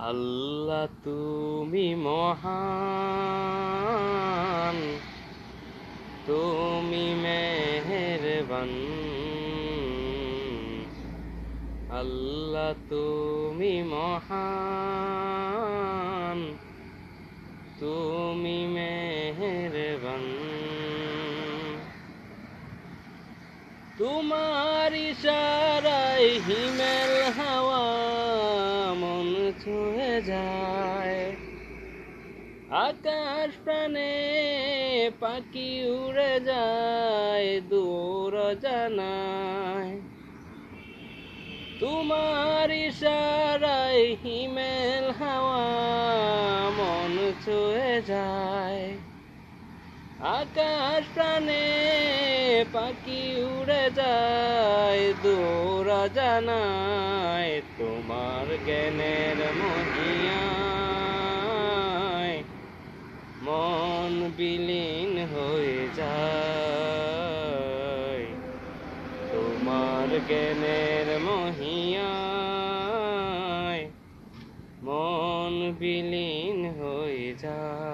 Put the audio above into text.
আল্লাহ তুমি মহান তুমি মেহেরবান। আল্লাহ তুমি মহান তুমি মেহেরবান। তোমার ইশারায় হিমেল যায়। আকাশ প্রাণে পাখি উড়ে যায়, দূর জানায়। তোমার ইশারায় হিমেল হাওয়া মন ছুঁয়ে যায়। আকাশ প্রাণে পাখি উড়ে যায়, দূর জানায় তোমার জ্ঞানের মহিয়ায়। মন বিলীন হয়ে যায়, তোমার জ্ঞানের মহিয়ায়। মন বিলীন হয়ে যায়।